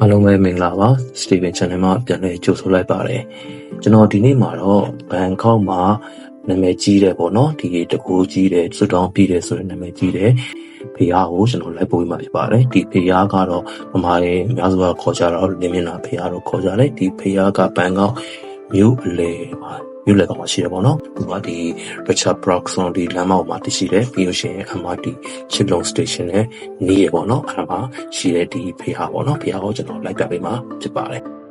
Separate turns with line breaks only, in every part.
အားလုံးပဲမင်္ဂလာပါ Steven Channel မှာပြန်လည်ကြိုဆိုလိုက်ပါတယ်ကျွန်တော်ဒီနေ့မှာတော့ဘန်ကောက်မှာနာမည်ကြီးတယ်ပေါ့နော်ဒီတကူကြီးတယ်စွတောင်းပြီးတယ်ဆိုရင်နာမည်ကြီးတယ်ဖေယားကိုကျွန်တော်လိုက်ပို့မှာဖြစ်ပါတယ်ဒီဖေယားကတော့ဗမာတွေအများစုကခေါ်ကြတော့လင်းမြင်တာဖေယားတော့ခေါ်ကြတယ်ဒီဖေယားကဘန်ကောက်မြို့အလေမှာ မြို့လေကောင်မှာရှိတယ်ပေါ့နော်ဒီမှာဒီ Richard Broxon ဒီလမ်းမပေါ်မှာတရှိတယ်ပြီးလို့ရှိရင် MRT Chitlong Station နဲ့နေရပေါ့နော်အဲ့ဒါမှာရှိတဲ့ဒီဖေဟာပေါ့နော်ဖေဟာကိုကျွန်တော်လိုက်ပြပေးမှာဖြစ်ပါတယ်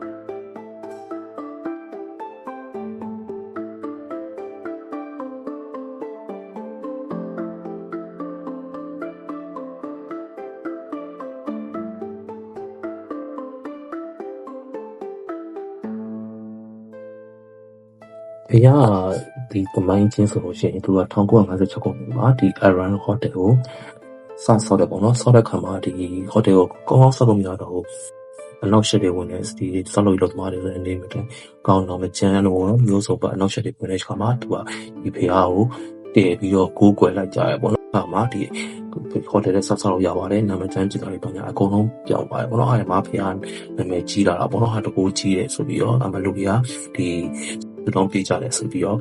ဖေရဒီတမိုင်းချင်းဆိုလို့ရှိရင်သူက1956ခုနှစ်မှာဒီ Iran Hotel ကိုစဆောက်တယ်ပေါ့နော်ဆောက်တဲ့ခါမှာဒီ hotel ကိုကောင်းကောင်းဆောက်လို့မရတော့ဘူးအနောက်ရှက်တွေဝင်နေဒီဆောက်လို့လို့သမားတွေလည်းအနေနဲ့ကောင်းတော့မချမ်းလို့ပေါ့နော်မျိုးစုံပါအနောက်ရှက်တွေဝင်တဲ့ခါမှာသူကဒီဖေဟာကိုတည်ပြီးတော့ကိုးကွယ်လိုက်ကြရပေါ့နော်အခါမှာဒီ hotel နဲ့ဆောက်ဆောက်လို့ရပါတယ်နာမည်ချမ်းကြည့်တာတွေပေါ့ညာအကုန်လုံးပြောင်းပါတယ်ပေါ့နော်အဲ့ဒီမှာဖေဟာနာမည်ကြီးလာတာပေါ့နော်ဟာတကူကြီးတယ်ဆိုပြီးတော့အမလူကြီးကဒီ လူတော်ပြေးကြတယ်ဆိုပြီးတော့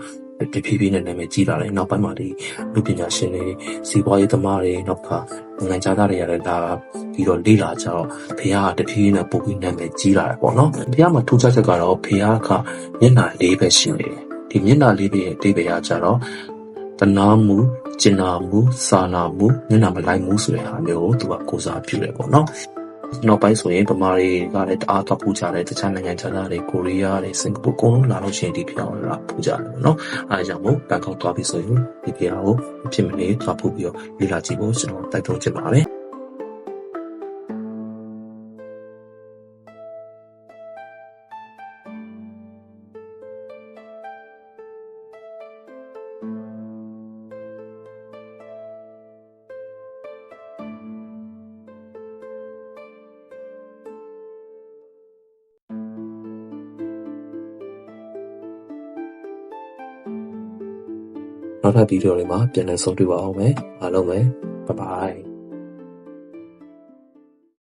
တဖြည်းဖြည်းနဲ့နာမည်ကြီးလာတယ်နောက်ပိုင်းမှာဒီလူပညာရှင်တွေစီးပွားရေးသမားတွေနောက်ကနိုင်ငံခြားသားတွေရတယ်ဒါပြီးတော့လေ့လာကြတော့ဖေကတဖြည်းဖြည်းနဲ့ပုံပြီးနာမည်ကြီးလာတယ်ပေါ့နော်ဖေကမှာထူးခြားချက်ကတော့ဖေကကမျက်နှာလေးပဲရှိနေတယ်ဒီမျက်နှာလေးရဲ့အသေးပဲကကြတော့တနာမှုကျင်နာမှုစာနာမှုမျက်နှာမလိုက်မှုဆိုတဲ့ဟာမျိုးကိုသူကကိုစားပြုတယ်ပေါ့နော် နောက်ပိုင်းဆိုရင်ဗမာတွေကလည်းတအားတော့ပူကြတယ်တခြားနိုင်ငံခြားသားတွေကိုရီးယားတွေစင်ကာပူအကုန်လုံးလာလို့ရှိရင်ဒီပြောင်းလာပူကြတယ်ပေါ့နော်အဲဒါကြောင့်မို့ဘန်ကောက်သွားပြီဆိုရင်ဒီပြောင်းကိုအဖြစ်မနေသွားဖို့ပြီးတော့လေ့လာကြည့်ဖို့ကျွန်တော်တိုက်တွန်းချင်ပါတယ် နောက်ထပ်ဗီဒီယိုတွေမှာပြန်လည်ဆုံတွေ့ပါအောင်မယ်အားလုံးပဲ bye bye